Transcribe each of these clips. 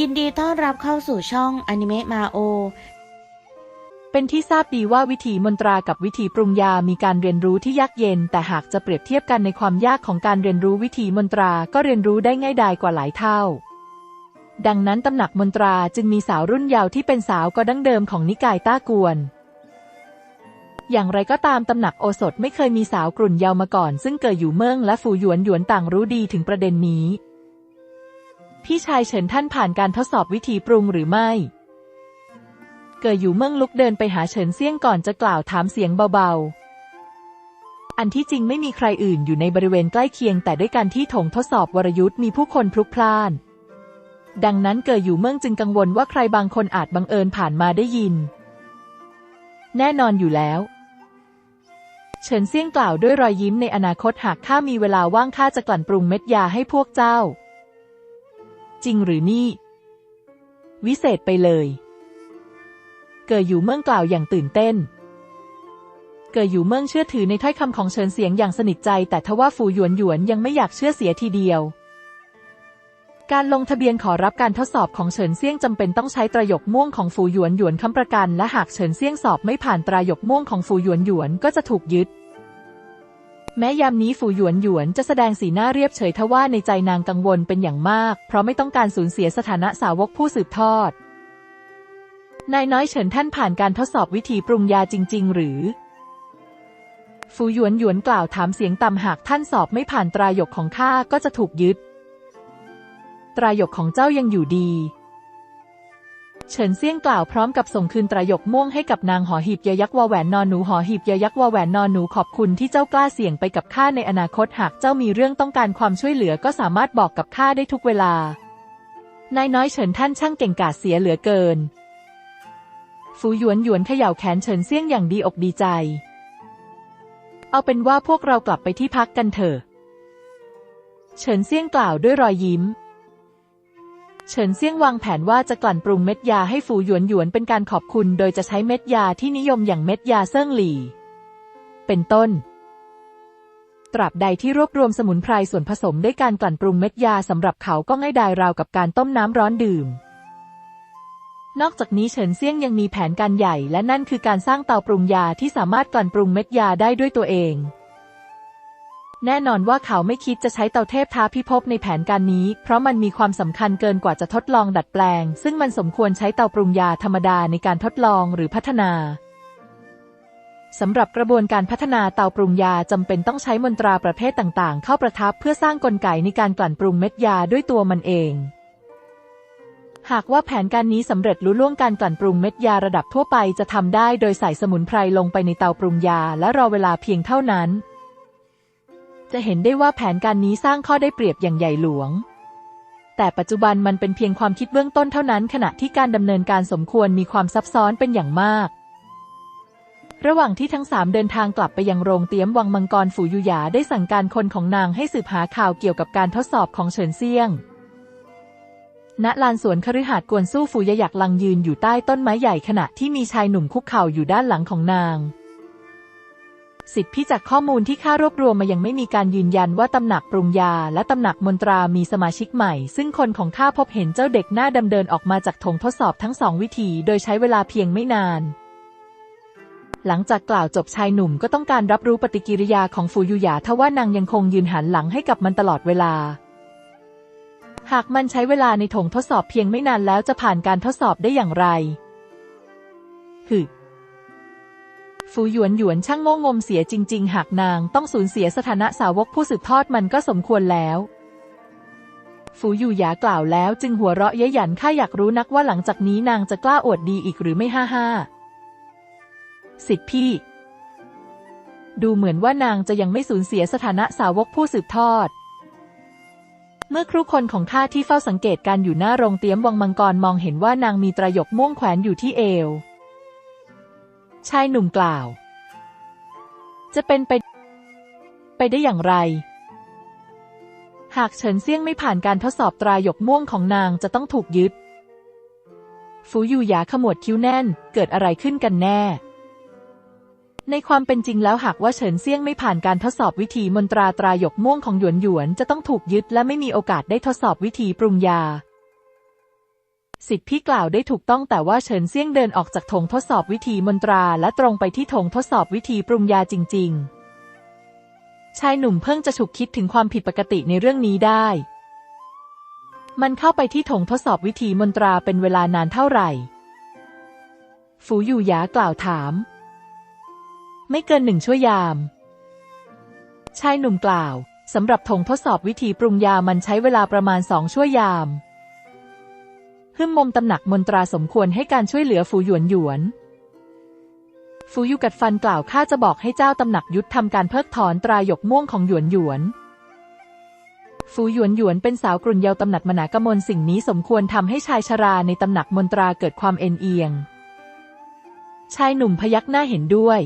ยินดีต้อนรับเข้าสู่ช่องอนิเมะมาโอ เป็นที่ทราบดีว่าวิธีมนตรากับวิธีปรุงยามีการเรียนรู้ที่ยากเย็น แต่หากจะเปรียบเทียบกันในความยากของการเรียนรู้วิธีมนตราก็เรียนรู้ได้ง่ายดายกว่าหลายเท่า ดังนั้นตำหนักมนตราจึงมีสาวรุ่นเยาว์ที่เป็นสาวก็ดั้งเดิมของนิกายต้ากวน อย่างไรก็ตามตำหนักโอสถไม่เคยมีสาวกลุ่นเยาว์มาก่อน ซึ่งเกิดอยู่เมืองและฝูหยวนหยวนต่างรู้ดีถึงประเด็นนี้ พี่ชายเฉินท่านผ่านการทดสอบวิธีปรุงหรือไม่ เกิดอยู่เมืองลุกเดินไปหาเฉินเซี่ยงก่อนจะกล่าวถามเสียงเบาๆ อันที่จริงไม่มีใครอื่นอยู่ในบริเวณใกล้เคียง แต่ด้วยการที่ถงทดสอบวรยุทธ์มีผู้คนพลุกพล่าน ดังนั้นเกิดอยู่เมืองจึงกังวลว่าใครบางคนอาจบังเอิญผ่านมาได้ยิน แน่นอนอยู่แล้วเฉินเซี่ยงกล่าวด้วยรอยยิ้มในอนาคตหากข้ามีเวลาว่างข้าจะกลั่นปรุงเม็ดยาให้พวกเจ้า จริงหรือนี่ วิเศษไปเลย เกิดอยู่เมืองกล่าวอย่างตื่นเต้น เกิดอยู่เมืองเชื่อถือในถ้อยคำของเฉินเสียงอย่างสนิทใจ แต่ทว่าฟูหยวนหยวนยังไม่อยากเชื่อเสียทีเดียว การลงทะเบียนขอรับการทดสอบของเฉินเซียงจำเป็นต้องใช้ตรายกม่วงของฟูหยวนหยวนค้ำประกัน และหากเฉินเซียงสอบไม่ผ่านตรายกม่วงของฟูหยวนหยวนก็จะถูกยึด แม้ยามนี้ฝูหยวนหยวนจะแสดงสีหน้าเรียบเฉยทว่าในใจนางกังวลเป็นอย่างมาก เพราะไม่ต้องการสูญเสียสถานะสาวกผู้สืบทอด นายน้อยเฉินท่านผ่านการทดสอบวิธีปรุงยาจริง ๆ หรือฟูหยวนหยวนกล่าวถามเสียงต่ำหากท่านสอบไม่ผ่านตรายกของข้าก็จะถูกยึด ตรายกของเจ้ายังอยู่ดี เฉินเซี่ยงกล่าวพร้อมกับส่งคืนตรยกม่วงให้กับนางหอหีบยยักษ์วาแหวนนอนหนูหอหีบยยักษ์วาแหวนนอนหนูขอบคุณที่เจ้ากล้าเสี่ยงไปกับข้าในอนาคตหากเจ้ามีเรื่องต้องการความช่วยเหลือก็สามารถบอกกับข้าได้ทุกเวลานายน้อยเฉินท่านช่างเก่งกาจเสียเหลือเกิน ฟูหยวนหยวนเขย่าแขนเฉินเซี่ยงอย่างดีอกดีใจ เอาเป็นว่าพวกเรากลับไปที่พักกันเถอะ เฉินเซี่ยงกล่าวด้วยรอยยิ้ม เฉินเซี่ยงวางแผนว่าจะกลั่นปรุงเม็ดยาให้ฟูหยวนหยวนเป็นการขอบคุณ โดยจะใช้เม็ดยาที่นิยมอย่างเม็ดยาเซิ่งหลี่ เป็นต้น ตราบใดที่รวบรวมสมุนไพรส่วนผสมด้วยการกลั่นปรุงเม็ดยาสำหรับเขาก็ง่ายดายราวกับการต้มน้ำร้อนดื่ม นอกจากนี้เฉินเซี่ยงยังมีแผนการใหญ่ และนั่นคือการสร้างเตาปรุงยาที่สามารถกลั่นปรุงเม็ดยาได้ด้วยตัวเอง แน่นอนว่าเขาไม่คิดจะใช้เตาเทพท้าพิภพในแผนการนี้ เพราะมันมีความสำคัญเกินกว่าจะทดลองดัดแปลง ซึ่งมันสมควรใช้เตาปรุงยาธรรมดาในการทดลองหรือพัฒนาสำหรับกระบวนการพัฒนาเตาปรุงยาจำเป็นต้องใช้มนตราประเภทต่างๆ เข้าประทับเพื่อสร้างกลไกในการกลั่นปรุงเม็ดยาด้วยตัวมันเอง หากว่าแผนการนี้สำเร็จลุล่วงการกลั่นปรุงเม็ดยาระดับทั่วไปจะทำได้โดยใส่สมุนไพรลงไปในเตาปรุงยาและรอเวลาเพียงเท่านั้น จะเห็นได้ว่าแผนการนี้สร้างข้อได้เปรียบอย่างใหญ่หลวง แต่ปัจจุบันมันเป็นเพียงความคิดเบื้องต้นเท่านั้น ขณะที่การดำเนินการสมควรมีความซับซ้อนเป็นอย่างมาก ระหว่างที่ทั้งสามเดินทางกลับไปยังโรงเตี๊ยมวังมังกรฝูยุหยาได้สั่งการคนของนางให้สืบหาข่าวเกี่ยวกับการทดสอบของเฉินเซียงณลานสวนคฤหาสน์กวนสู้ฝูยหยักลังยืนอยู่ใต้ต้นไม้ใหญ่ขณะที่มีชายหนุ่มคุกเข่าอยู่ด้านหลังของนาง สิทธิพิจากข้อมูลที่ข้ารวบรวมมายังไม่มีการยืนยันว่าตำหนักปรุงยา และตำหนักมนตรามีสมาชิกใหม่ ซึ่งคนของข้าพบเห็นเจ้าเด็กหน้าดำเดินออกมาจากถงทดสอบทั้งสองวิธี โดยใช้เวลาเพียงไม่นาน หลังจากกล่าวจบชายหนุ่มก็ต้องการรับรู้ปฏิกิริยาของฟูยุหยาทว่านางยังคงยืนหันหลังให้กับมันตลอดเวลา หากมันใช้เวลาในถงทดสอบเพียงไม่นานแล้วจะผ่านการทดสอบได้อย่างไรฮึ ฟูหยวนหยวนช่างโง่งมเสียจริง ๆ หากนางต้องสูญเสียสถานะสาวกผู้สืบทอดมันก็สมควรแล้วฟูอยู่หยากล่าวแล้วจึงหัวเราะเย้ยหยันข้าอยากรู้นักว่าหลังจากนี้นางจะกล้าอวดดีอีกหรือไม่ห้าห้าสิทธิพี่ ดูเหมือนว่านางจะยังไม่สูญเสียสถานะสาวกผู้สืบทอด เมื่อครูคนของข้าที่เฝ้าสังเกตการอยู่หน้าโรงเตี๊ยมวังมังกรมองเห็นว่านางมีตรยกม่วงแขวนอยู่ที่เอว ชายหนุ่มกล่าว จะเป็นไป ไปได้อย่างไร หากเฉินเซี่ยงไม่ผ่านการทดสอบตรายกม่วงของนางจะต้องถูกยึด ฟูอยู่หยาขมวดคิ้วแน่น เกิดอะไรขึ้นกันแน่ ในความเป็นจริงแล้วหากว่าเฉินเซี่ยงไม่ผ่านการทดสอบวิธีมนตราตรายกม่วงของหยวนหยวนจะต้องถูกยึดและไม่มีโอกาสได้ทดสอบวิธีปรุงยา สิทธิ์พี่กล่าวได้ถูกต้องแต่ว่าเฉินเซี่ยงเดินออกจากถงทดสอบวิธีมนตราและตรงไปที่ถงทดสอบวิธีปรุงยาจริง ๆ ชายหนุ่มเพิ่งจะฉุกคิดถึงความผิดปกติในเรื่องนี้ได้ มันเข้าไปที่ถงทดสอบวิธีมนตราเป็นเวลานานเท่าไหร่ ฝูอยู่หยากล่าวถาม ไม่เกินหนึ่งชั่วยาม ชายหนุ่มกล่าวสำหรับถงทดสอบวิธีปรุงยามันใช้เวลาประมาณสองชั่วยาม ฮึ่มมมตำหนักมนตราสมควรให้การช่วยเหลือฝูหยวนหยวนฝูยูกัดฟันกล่าวข้าจะบอกให้เจ้าตำหนักยุทธทำการเพิกถอนตรายกม่วงของหยวนหยวนฝูหยวนหยวนเป็นสาวกรุ่นเยาว์ตำหนักมนากมลสิ่งนี้สมควรทำให้ชายชราในตำหนักมนตราเกิดความเอ็นเอียง ชายหนุ่มพยักหน้าเห็นด้วย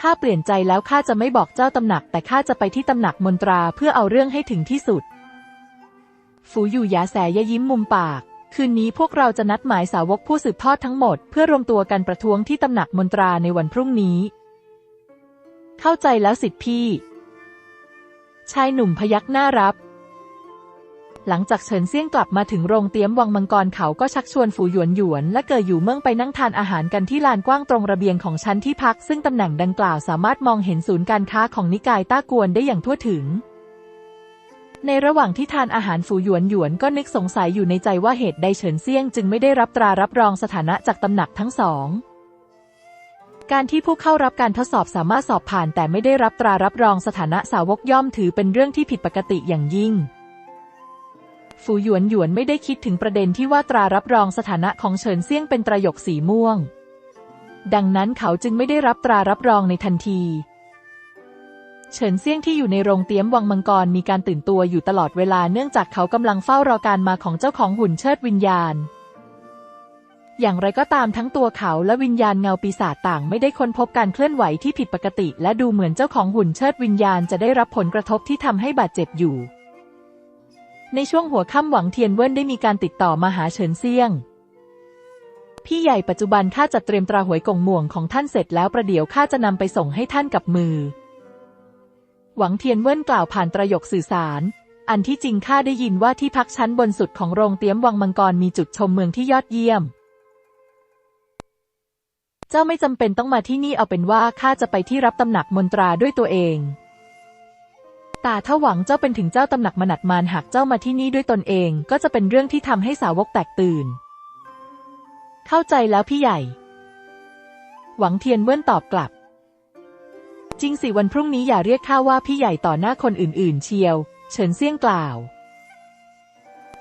ข้าเปลี่ยนใจแล้วข้าจะไม่บอกเจ้าตำหนัก แต่ข้าจะไปที่ตำหนักมนตราเพื่อเอาเรื่องให้ถึงที่สุด ฝูอยู่หยาแสยยิ้มมุมปาก คืนนี้พวกเราจะนัดหมายสาวกผู้สืบทอดทั้งหมด เพื่อรวมตัวกันประท้วงที่ตำหนักมนตราในวันพรุ่งนี้ เข้าใจแล้วสิทธิพี่ ชายหนุ่มพยักหน้ารับ หลังจากเฉินเซี่ยงกลับมาถึงโรงเตี้ยมวังมังกรเขาก็ชักชวนฝูหยวนหยวน และเกยอยู่เมืองไปนั่งทานอาหารกันที่ลานกว้างตรงระเบียงของชั้นที่พัก ซึ่งตำแหน่งดังกล่าวสามารถมองเห็นศูนย์การค้าของนิกายต้ากวนได้อย่างทั่วถึง ในระหว่างที่ทานอาหารฝูหยวนหยวนก็นึกสงสัยอยู่ในใจว่าเหตุใดเฉินเซี่ยงจึงไม่ได้รับตรารับรองสถานะจากตำหนักทั้งสอง การที่ผู้เข้ารับการทดสอบสามารถสอบผ่านแต่ไม่ได้รับตรารับรองสถานะสาวกย่อมถือเป็นเรื่องที่ผิดปกติอย่างยิ่ง ฝูหยวนหยวนไม่ได้คิดถึงประเด็นที่ว่าตรารับรองสถานะของเฉินเซี่ยงเป็นตรายกสีม่วง ดังนั้นเขาจึงไม่ได้รับตรารับรองในทันที เฉินเซี่ยงที่อยู่ในโรงเตี้ยมวังมังกรมีการตื่นตัวอยู่ตลอดเวลาเนื่องจากเขากำลังเฝ้ารอการมาของเจ้าของหุ่นเชิดวิญญาณ อย่างไรก็ตามทั้งตัวเขาและวิญญาณเงาปีศาจต่างไม่ได้ค้นพบการเคลื่อนไหวที่ผิดปกติ และดูเหมือนเจ้าของหุ่นเชิดวิญญาณจะได้รับผลกระทบที่ทำให้บาดเจ็บอยู่ ในช่วงหัวค่ำหวังเทียนเว่นได้มีการติดต่อมาหาเฉินเซี่ยงพี่ใหญ่ปัจจุบันข้าจัดเตรียมตราหวยกงม่วงของท่านเสร็จแล้วประเดี๋ยวข้าจะนำไปส่งให้ท่านกับมือ หวังเทียนเว่นกล่าวผ่านประโยคสื่อสาร อันที่จริงข้าได้ยินว่าที่พักชั้นบนสุดของโรงเตี้ยมวังมังกรมีจุดชมเมืองที่ยอดเยี่ยม เจ้าไม่จำเป็นต้องมาที่นี่เอาเป็นว่าข้าจะไปที่รับตำหนักมนตราด้วยตัวเองแต่ถ้าหวังเจ้าเป็นถึงเจ้าตำหนักมนัดมารหากเจ้ามาที่นี่ด้วยตนเอง ก็จะเป็นเรื่องที่ทำให้สาวกแตกตื่น เข้าใจแล้วพี่ใหญ่ หวังเทียนเว่นตอบกลับ จริงสิวันพรุ่งนี้อย่าเรียกข้าว่าพี่ใหญ่ต่อหน้าคนอื่นๆ เชียว เฉินเซี่ยงกล่าว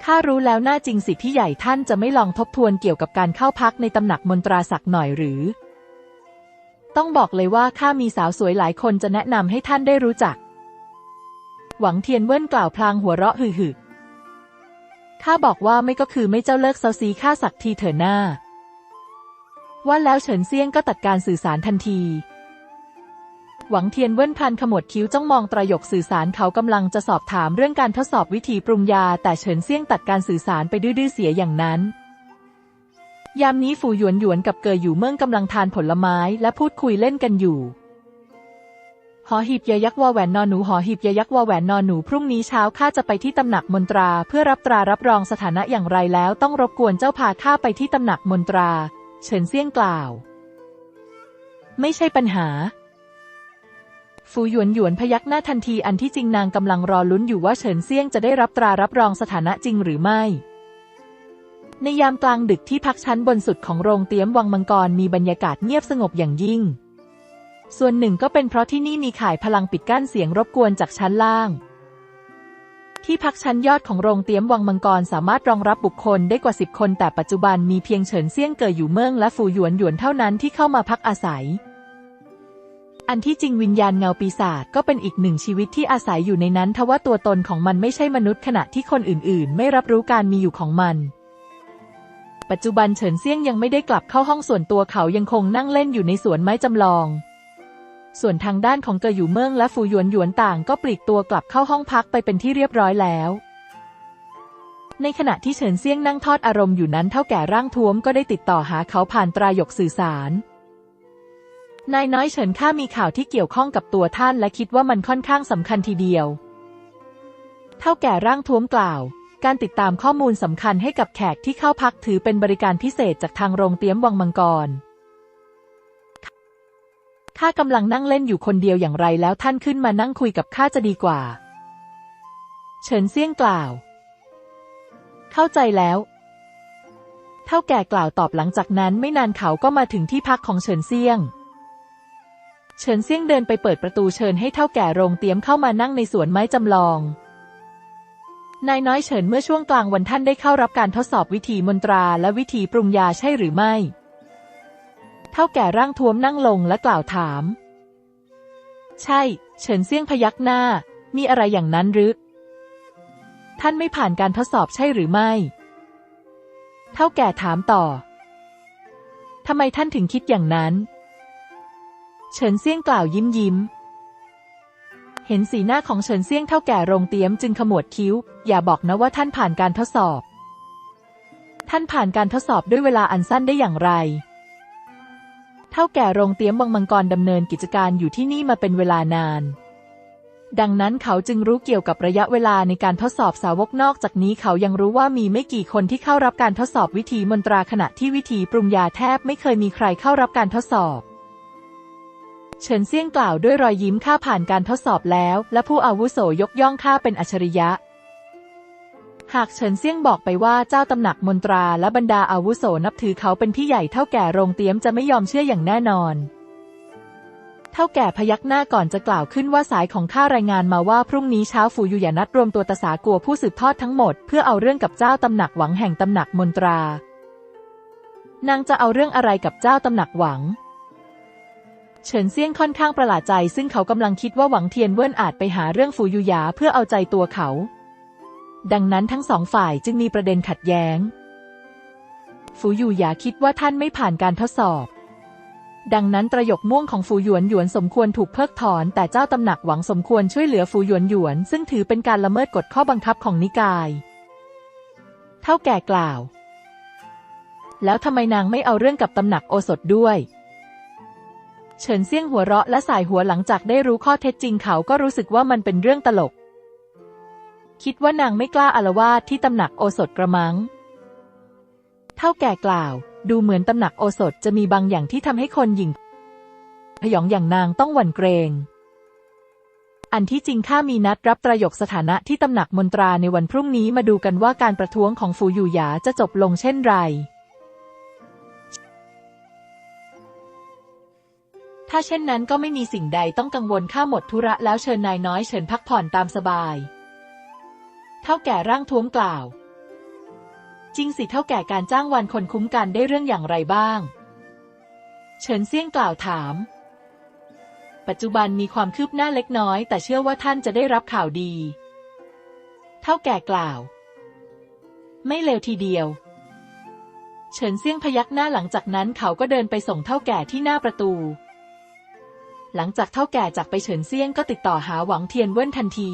ข้ารู้แล้วน่าจริงสิพี่ใหญ่ท่านจะไม่ลองทบทวนเกี่ยวกับการเข้าพักในตำหนักมนตราศักดิ์หน่อยหรือ ต้องบอกเลยว่าข้ามีสาวสวยหลายคนจะแนะนำให้ท่านได้รู้จัก หวังเทียนเว่นกล่าวพลางหัวเราะหึ่ข้าบอกว่าไม่ก็คือไม่เจ้าเลิกเซาซีข้าสักทีเถอะหน้า ว่าแล้วเฉินเซี่ยงก็ตัดการสื่อสารทันที หวังเทียนเว่นพันขมวดคิ้วจ้องมองประโยคสื่อสารเขากำลังจะสอบถามเรื่องการทดสอบวิธีปรุงยา แต่เฉินเซี่ยงตัดการสื่อสารไปดื้อเสียอย่างนั้น ยามนี้ฝูหยวนหยวนกับเกยอยู่เมืองกำลังทานผลไม้และพูดคุยเล่นกันอยู่หอหีบยายักษ์วอแหวนนอนหนูหอหีบยายักษ์วอแหวนนอนหนูพรุ่งนี้เช้าข้าจะไปที่ตำหนักมนตรา เพื่อรับตรารับรองสถานะอย่างไรแล้ว ต้องรบกวนเจ้าพาข้าไปที่ตำหนักมนตรา เฉินเซี่ยงกล่าว ไม่ใช่ปัญหา ฟูหยวนหยวนพยักหน้าทันทีอันที่จริงนางกำลังรอลุ้นอยู่ว่าเฉินเซี่ยงจะได้รับตรารับรองสถานะจริงหรือไม่ ในยามกลางดึกที่พักชั้นบนสุดของโรงเตี้ยมวังมังกรมีบรรยากาศเงียบสงบอย่างยิ่ง ส่วนหนึ่งก็เป็นเพราะที่นี่มีข่ายพลังปิดกั้นเสียงรบกวนจากชั้นล่าง ที่พักชั้นยอดของโรงเตี้ยมวังมังกรสามารถรองรับบุคคลได้กว่าสิบคนแต่ปัจจุบันมีเพียงเฉินเซี่ยงเกิดอยู่เมืองและฟูหยวนหยวนเท่านั้นที่เข้ามาพักอาศัย อันที่จริงวิญญาณเงาปีศาจก็เป็นอีกหนึ่งชีวิตที่อาศัยอยู่ในนั้นทว่าตัวตนของมันไม่ใช่มนุษย์ขณะที่คนอื่นๆ ไม่รับรู้การมีอยู่ของมัน ปัจจุบันเฉินเซี่ยงยังไม่ได้กลับเข้าห้องส่วนตัวเขายังคงนั่งเล่นอยู่ในสวนไม้จำลอง ส่วนทางด้านของเกออยู่เมืองและฟูหยวนหยวนต่างก็ปลีกตัวกลับเข้าห้องพักไปเป็นที่เรียบร้อยแล้วในขณะที่เฉินเซียงนั่งทอดอารมณ์อยู่นั้นเท่าแก่ร่างท้วมก็ได้ติดต่อหาเขาผ่านตรายกสื่อสาร นายน้อยเฉินข้ามีข่าวที่เกี่ยวข้องกับตัวท่านและคิดว่ามันค่อนข้างสำคัญทีเดียว เท่าแก่ร่างท้วมกล่าว การติดตามข้อมูลสำคัญให้กับแขกที่เข้าพักถือเป็นบริการพิเศษจากทางโรงเตี้ยมวังมังกร ข้ากำลังนั่งเล่นอยู่คนเดียวอย่างไรแล้วท่านขึ้นมานั่งคุยกับข้าจะดีกว่า เฉินเซี่ยงกล่าว เข้าใจแล้วเท่าแก่กล่าวตอบหลังจากนั้นไม่นานเขาก็มาถึงที่พักของเฉินเซี่ยง เฉินเซี่ยงเดินไปเปิดประตูเชิญให้เท่าแก่โรงเตี๊ยมเข้ามานั่งในสวนไม้จำลอง นายน้อยเฉินเมื่อช่วงกลางวันท่านได้เข้ารับการทดสอบวิธีมนตราและวิธีปรุงยาใช่หรือไม่ เท่าแก่ร่างท้วมนั่งลงและกล่าวถาม ใช่ เฉินเซี่ยงพยักหน้า มีอะไรอย่างนั้นหรือ ท่านไม่ผ่านการทดสอบใช่หรือไม่ เท่าแก่ถามต่อทำไมท่านถึงคิดอย่างนั้น เฉินเซี่ยงกล่าวยิ้มยิ้ม เห็นสีหน้าของเฉินเซี่ยงเท่าแก่โรงเตี๊ยมจึงขมวดคิ้ว อย่าบอกนะว่าท่านผ่านการทดสอบ ท่านผ่านการทดสอบด้วยเวลาอันสั้นได้อย่างไร เท่าแก่โรงเตี๊ยมวังมังกรดำเนินกิจการอยู่ที่นี่มาเป็นเวลานานดังนั้นเขาจึงรู้เกี่ยวกับระยะเวลาในการทดสอบสาวกนอกจากนี้เขายังรู้ว่ามีไม่กี่คนที่เข้ารับการทดสอบวิธีมนตราขณะที่วิธีปรุงยาแทบไม่เคยมีใครเข้ารับการทดสอบ เฉินเซี่ยงกล่าวด้วยรอยยิ้มข้าผ่านการทดสอบแล้ว และผู้อาวุโสยกย่องข้าเป็นอัจฉริยะ หากเฉินเซี่ยงบอกไปว่าเจ้าตำหนักมนตราและบรรดาอาวุโสนับถือเขาเป็นพี่ใหญ่เท่าแก่โรงเตี้ยมจะไม่ยอมเชื่ออย่างแน่นอน เท่าแก่พยักหน้าก่อนจะกล่าวขึ้นว่าสายของข้ารายงานมาว่าพรุ่งนี้เช้าฟูอยู่อย่านัดรวมตัวตสากัวผู้สืบทอดทั้งหมดเพื่อเอาเรื่องกับเจ้าตำหนักหวังแห่งตำหนักมนตรานางจะเอาเรื่องอะไรกับเจ้าตำหนักหวัง เฉินเซี่ยงค่อนข้างประหลาดใจ ซึ่งเขากำลังคิดว่าหวังเทียนเว่นอาจไปหาเรื่องฟูยูหยาเพื่อเอาใจตัวเขา ดังนั้นทั้งสองฝ่ายจึงมีประเด็นขัดแย้งฟูยูหยาคิดว่าท่านไม่ผ่านการทดสอบ ดังนั้นประโยคม่วงของฟูหยวนหยวนสมควรถูกเพิกถอน แต่เจ้าตำหนักหวังสมควรช่วยเหลือฟูหยวนหยวน ซึ่งถือเป็นการละเมิดกฎข้อบังคับของนิกาย เท่าแก่กล่าว แล้วทำไมนางไม่เอาเรื่องกับตำหนักโอสถด้วย เฉินเซี่ยงหัวเราะและสายหัวหลังจากได้รู้ข้อเท็จจริงเขาก็รู้สึกว่ามันเป็นเรื่องตลก คิดว่านางไม่กล้าอารวาสที่ตำหนักโอสถกระมัง เท่าแก่กล่าว ดูเหมือนตำหนักโอสถจะมีบางอย่างที่ทำให้คนหญิงพยองอย่างนางต้องหวั่นเกรงอันที่จริงข้ามีนัดรับประโยคสถานะที่ตำหนักมนตราในวันพรุ่งนี้มาดูกันว่าการประท้วงของฟูอยู่หยาจะจบลงเช่นไร ถ้าเช่นนั้นก็ไม่มีสิ่งใดต้องกังวลข้าหมดธุระแล้วเชิญนายน้อยเชิญพักผ่อนตามสบาย เท่าแก่ร่างท้วมกล่าว จริงสิเท่าแก่การจ้างวันคนคุ้มกันได้เรื่องอย่างไรบ้าง เฉินเซี่ยงกล่าวถาม ปัจจุบันมีความคืบหน้าเล็กน้อย แต่เชื่อว่าท่านจะได้รับข่าวดี เท่าแก่กล่าว ไม่เลวทีเดียวเฉินเซี่ยงพยักหน้าหลังจากนั้นเขาก็เดินไปส่งเท่าแก่ที่หน้าประตู หลังจากเท่าแก่จากไปเฉินเซียงก็ติดต่อหาหวังเทียนเว่นทันที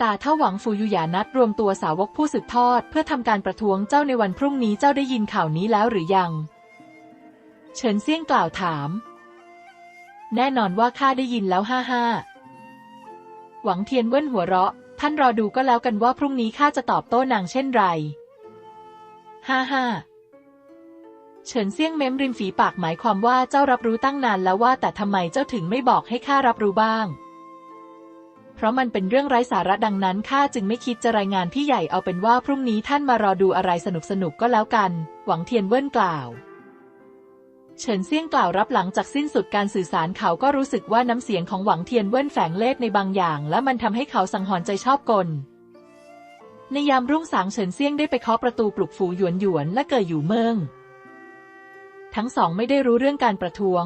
ตาเท่าหวังฟูยุยานัดรวมตัวสาวกผู้สืบทอด เพื่อทำการประท้วงเจ้าในวันพรุ่งนี้เจ้าได้ยินข่าวนี้แล้วหรือยัง เฉินเซียงกล่าวถาม แน่นอนว่าข้าได้ยินแล้วห้าห้าหวังเทียนเว่นหัวเราะ ท่านรอดูก็แล้วกันว่าพรุ่งนี้ข้าจะตอบโต้นางเช่นไร ห้าห้า เฉินเซี่ยงเม้มริมฝีปากหมายความว่าเจ้ารับรู้ตั้งนานแล้วว่าแต่ทำไมเจ้าถึงไม่บอกให้ข้ารับรู้บ้าง เพราะมันเป็นเรื่องไร้สาระดังนั้นข้าจึงไม่คิดจะรายงานพี่ใหญ่เอาเป็นว่าพรุ่งนี้ท่านมารอดูอะไรสนุกสนุกก็แล้วกัน หวังเทียนเว่นกล่าว เฉินเซี่ยงกล่าวรับหลังจากสิ้นสุดการสื่อสารเขาก็รู้สึกว่าน้ำเสียงของหวังเทียนเว่นแฝงเล่ห์ในบางอย่าง และมันทำให้เขาสังหรณ์ใจชอบกลในยามรุ่งสางเฉินเซี่ยงได้ไปเคาะประตูปลุกฝูหยวนหยวนและเกยอยู่เมิง ทั้งสองไม่ได้รู้เรื่องการประท้วง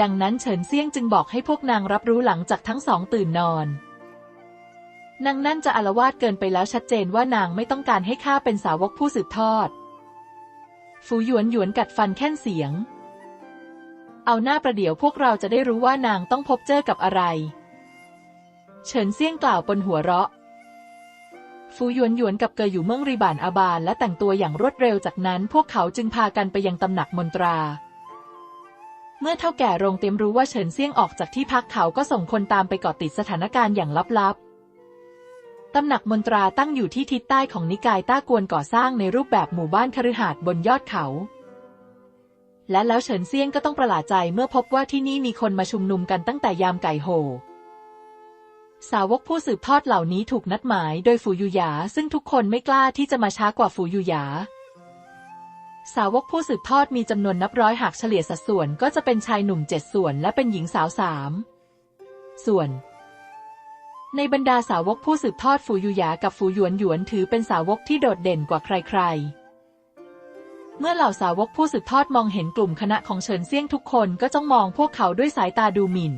ดังนั้นเฉินเซี่ยงจึงบอกให้พวกนางรับรู้หลังจากทั้งสองตื่นนอน นางนั่นจะอารวาสเกินไปแล้วชัดเจนว่านางไม่ต้องการให้ข้าเป็นสาวกผู้สืบทอดฝูหยวนหยวนกัดฟันแค่นเสียง เอาหน้าประเดี๋ยวพวกเราจะได้รู้ว่านางต้องพบเจอกับอะไร เฉินเซี่ยงกล่าวบนหัวเราะ ฟูหยวนหยวนกับเกยอยู่เมืองรีบานอาบานและแต่งตัวอย่างรวดเร็วจากนั้นพวกเขาจึงพากันไปยังตำหนักมนตรา เมื่อเท่าแก่โรงเตรียมรู้ว่าเฉินเซี่ยงออกจากที่พักเขาก็ส่งคนตามไปเกาะติดสถานการณ์อย่างลับๆ ตำหนักมนตราตั้งอยู่ที่ทิศใต้ของนิกายต้ากวนก่อสร้างในรูปแบบหมู่บ้านคฤหาสน์บนยอดเขา และแล้วเฉินเซียงก็ต้องประหลาดใจเมื่อพบว่าที่นี่มีคนมาชุมนุมกันตั้งแต่ยามไก่โห สาวกผู้สืบทอดเหล่านี้ถูกนัดหมายโดยฝูยูหยา ซึ่งทุกคนไม่กล้าที่จะมาช้ากว่าฝูยูหยา สาวกผู้สืบทอดมีจำนวนนับร้อยหากเฉลี่ยสัดส่วนก็จะเป็นชายหนุ่มเจ็ดส่วน และเป็นหญิงสาวสามส่วน ในบรรดาสาวกผู้สืบทอดฝูยูหยากับฝูหยวนหยวนถือเป็นสาวกที่โดดเด่นกว่าใครๆเมื่อเหล่าสาวกผู้สืบทอดมองเห็นกลุ่มคณะของเฉินเซี่ยงทุกคนก็จ้องมองพวกเขาด้วยสายตาดูหมิ่น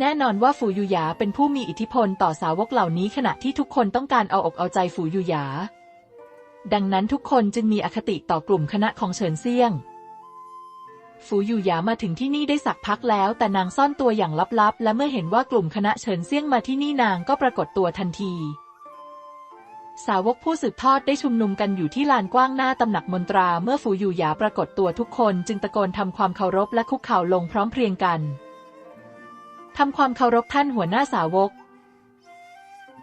แน่นอนว่าฝูยูหยาเป็นผู้มีอิทธิพลต่อสาวกเหล่านี้ขณะที่ทุกคนต้องการเอาอกเอาใจฝูยูหยา ดังนั้นทุกคนจึงมีอคติต่อกลุ่มคณะของเฉินเซียง ฝูยูหยามาถึงที่นี่ได้สักพักแล้ว แต่นางซ่อนตัวอย่างลับๆ และเมื่อเห็นว่ากลุ่มคณะเฉินเซียงมาที่นี่นางก็ปรากฏตัวทันที สาวกผู้สืบทอดได้ชุมนุมกันอยู่ที่ลานกว้างหน้าตำหนักมนตรา เมื่อฝูอยู่หยาปรากฏตัวทุกคน จึงตะโกนทำความเคารพและคุกเข่าลงพร้อมเพรียงกัน ทำความเคารพท่านหัวหน้าสาวก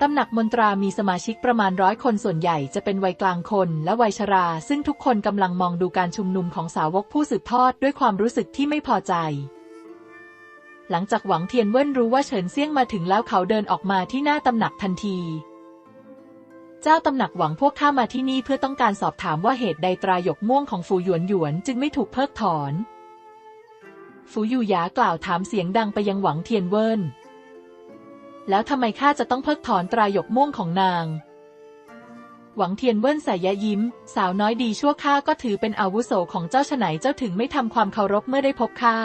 ตำหนักมนตรามีสมาชิกประมาณร้อยคนส่วนใหญ่จะเป็นวัยกลางคนและวัยชรา ซึ่งทุกคนกำลังมองดูการชุมนุมของสาวกผู้สืบทอดด้วยความรู้สึกที่ไม่พอใจ หลังจากหวังเทียนเว่นรู้ว่าเฉินเซี่ยงมาถึงแล้วเขาเดินออกมาที่หน้าตำหนักทันที เจ้าตำหนักหวังพวกข้ามาที่นี่เพื่อต้องการสอบถามว่าเหตุใดตราหยกม่วงของฟูหยวนหยวนจึงไม่ถูกเพิกถอน ฟูอยู่หยากล่าวถามเสียงดังไปยังหวังเทียนเวินแล้วทำไมข้าจะต้องเพิกถอนตรายกม่วงของนาง หวังเทียนเวินส่ยยิ้ม สาวน้อยดีชั่วข้าก็ถือเป็นอาวุโสของเจ้าฉไหนเจ้าถึงไม่ทำความเคารพเมื่อได้พบข้า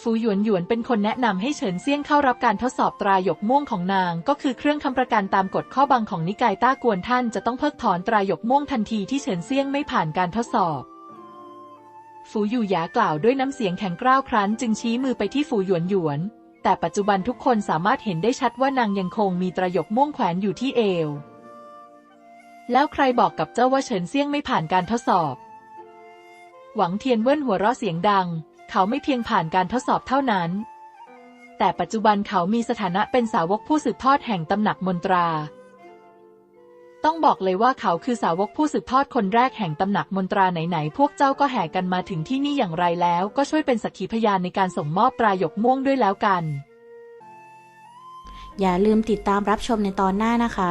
ฟูหยวนหยวนเป็นคนแนะนำให้เฉินเซี่ยงเข้ารับการทดสอบตรายกม่วงของนาง ก็คือเครื่องคำประกันตามกฎข้อบังของนิกายต้ากวนท่านจะต้องเพิกถอนตรายกม่วงทันทีที่เฉินเซี่ยงไม่ผ่านการทดสอบ ฟูอยู่หยากล่าวด้วยน้ำเสียงแข็งกร้าวครั้น จึงชี้มือไปที่ฟูหยวนหยวน แต่ปัจจุบันทุกคนสามารถเห็นได้ชัดว่านางยังคงมีตรายกม่วงแขวนอยู่ที่เอว แล้วใครบอกกับเจ้าว่าเฉินเซี่ยงไม่ผ่านการทดสอบ หวังเทียนเว่นหัวเราะเสียงดัง เขาไม่เพียงผ่านการทดสอบเท่านั้น แต่ปัจจุบันเขามีสถานะเป็นสาวกผู้สืบทอดแห่งตำหนักมนตรา ต้องบอกเลยว่าเขาคือสาวกผู้สืบทอดคนแรกแห่งตำหนักมนตราไหนๆ พวกเจ้าก็แห่กันมาถึงที่นี่อย่างไรแล้ว ก็ช่วยเป็นสักขีพยานในการส่งมอบปลายกม่วงด้วยแล้วกัน อย่าลืมติดตามรับชมในตอนหน้านะคะ